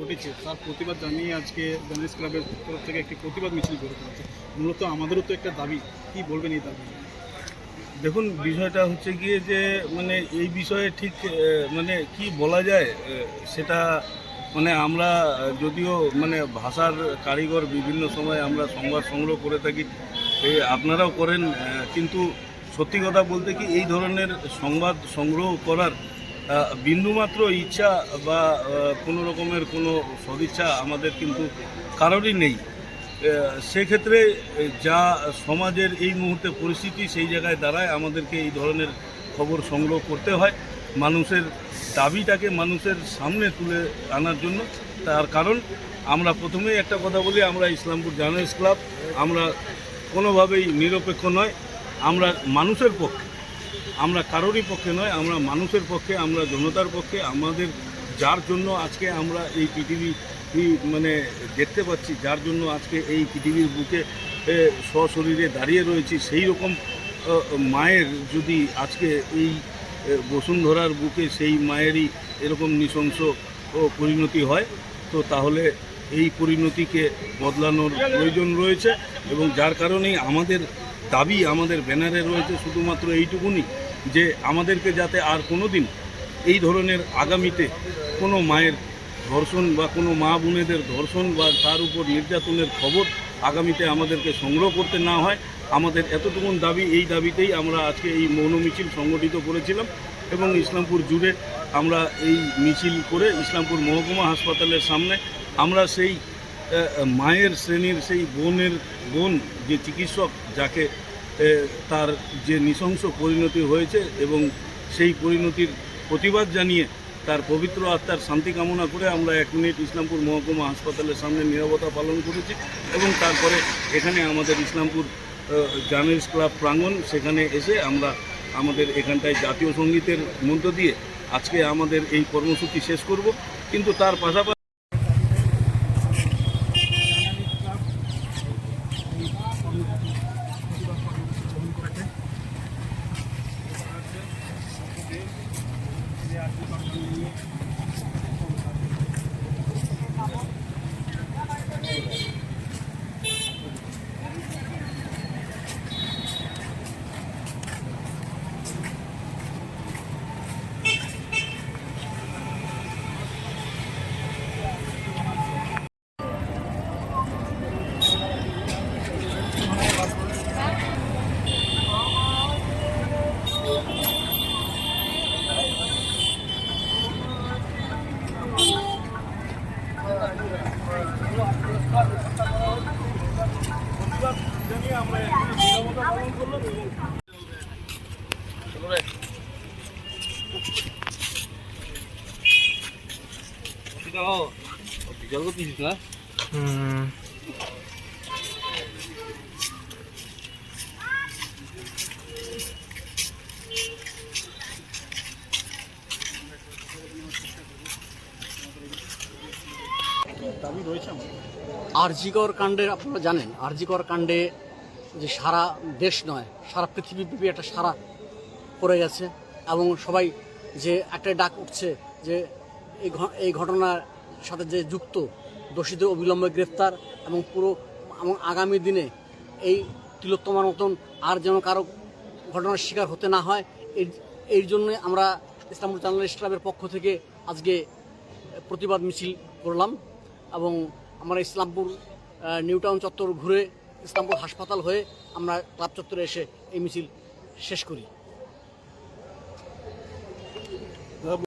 ঘটেছে, তার প্রতিবাদ জানিয়ে আজকে জার্নালিস্ট ক্লাবের তরফ থেকে একটি প্রতিবাদ মিছিল গড়ে তুলেছে মূলত আমাদেরও তো একটা দাবি, কি বলবেন এই দাবি? দেখুন, বিষয়টা হচ্ছে গিয়ে যে মানে এই বিষয়ে ঠিক মানে কি বলা যায় সেটা মানে আমরা যদিও মানে ভাষার কারিগর বিভিন্ন সময় আমরা সংবাদ সংগ্রহ করে থাকি এই আপনারাও করেন কিন্তু সত্যি কথা বলতে কি এই ধরনের সংবাদ সংগ্রহ করার বিন্দুমাত্র ইচ্ছা বা কোনো রকমের কোনো সদিচ্ছা আমাদের কিন্তু কারোরই নেই। সেক্ষেত্রে যা সমাজের এই মুহূর্তে পরিস্থিতি, সেই জায়গায় দাঁড়ায় আমাদেরকে এই ধরনের খবর সংগ্রহ করতে হয়। মানুষের দাবিটাকে মানুষের সামনে তুলে আনার জন্য। তার কারণ, আমরা প্রথমেই একটা কথা বলি, আমরা ইসলামপুর জার্নালিস্ট ক্লাব, আমরা কোনোভাবেই নিরপেক্ষ নয়, আমরা মানুষের পক্ষে। আমরা কারোরই পক্ষে নয়, আমরা মানুষের পক্ষে, আমরা জনতার পক্ষে, আমাদের যার জন্য আজকে আমরা এই পৃথিবী মানে দেখতে পাচ্ছি, যার জন্য আজকে এই পৃথিবীর বুকে সশরীরে দাঁড়িয়ে রয়েছি, সেই রকম মায়ের যদি আজকে এই বসুন্ধরার বুকে সেই মায়েরই এরকম নৃশংস পরিণতি হয়, তো তাহলে এই পরিণতিকে বদলানোর প্রয়োজন রয়েছে এবং যার কারণেই আমাদের দাবি আমাদের ব্যানারে রয়েছে শুধুমাত্র এইটুকুনি, যে আমাদেরকে যাতে আর কোনো দিন এই ধরনের আগামীতে কোনো মায়ের ধর্ষণ বা কোনো মা বোনেদের ধর্ষণ বা তার উপর নির্যাতনের খবর আগামীতে আমাদেরকে সংগ্রহ করতে না হয়, আমাদের এতটুকুন দাবি, এই দাবিতেই আমরা আজকে এই মৌন মিছিল সংগঠিত করেছিলাম এবং ইসলামপুর জুড়ে আমরা এই মিছিল করে ইসলামপুর মহকুমা হাসপাতালের সামনে আমরা সেই মায়ের শ্রেণির সেই বোনের বোন যে চিকিৎসক, যাকে তার যে নৃশংস পরিণতি হয়েছে এবং সেই পরিণতির প্রতিবাদ জানিয়ে তার পবিত্র আত্মার শান্তি কামনা করে আমরা এক মিনিট ইসলামপুর মহকুমা হাসপাতালের সামনে নিরবতা পালন করেছি এবং তারপরে এখানে আমাদের ইসলামপুর জার্নালিস্ট ক্লাব প্রাঙ্গণ সেখানে এসে আমরা আমাদের এখানটায় জাতীয় সঙ্গীতের মধ্য দিয়ে আজকে আমাদের এই কর্মসূচি শেষ করব। কিন্তু তার পাশাপাশি জানিয়ে আমরা এক মিনিট নিরাপত্তা পালন করলাম এবং না দাবি আরজিকর কাণ্ডের আপনারা জানেন আরজিকর কাণ্ডে যে সারা দেশ নয় সারা পৃথিবীব্যাপী একটা সারা পড়ে গেছে এবং সবাই যে একটা ডাক উঠছে যে এই এই ঘটনার সাথে যে যুক্ত, দোষীদের অবিলম্বে গ্রেফতার এবং পুরো এবং আগামী দিনে এই তিলোত্তমার মতন আর যেন কারও ঘটনার শিকার হতে না হয়, এর এই জন্যে আমরা ইসলামপুর জার্নালিস্ট ক্লাবের পক্ষ থেকে আজকে প্রতিবাদ মিছিল করলাম এবং আমরা ইসলামপুর নিউ টাউন চত্বর ঘুরে ইসলামপুর হাসপাতাল হয়ে আমরা ক্লাব চত্বরে এসে এই মিছিল শেষ করি।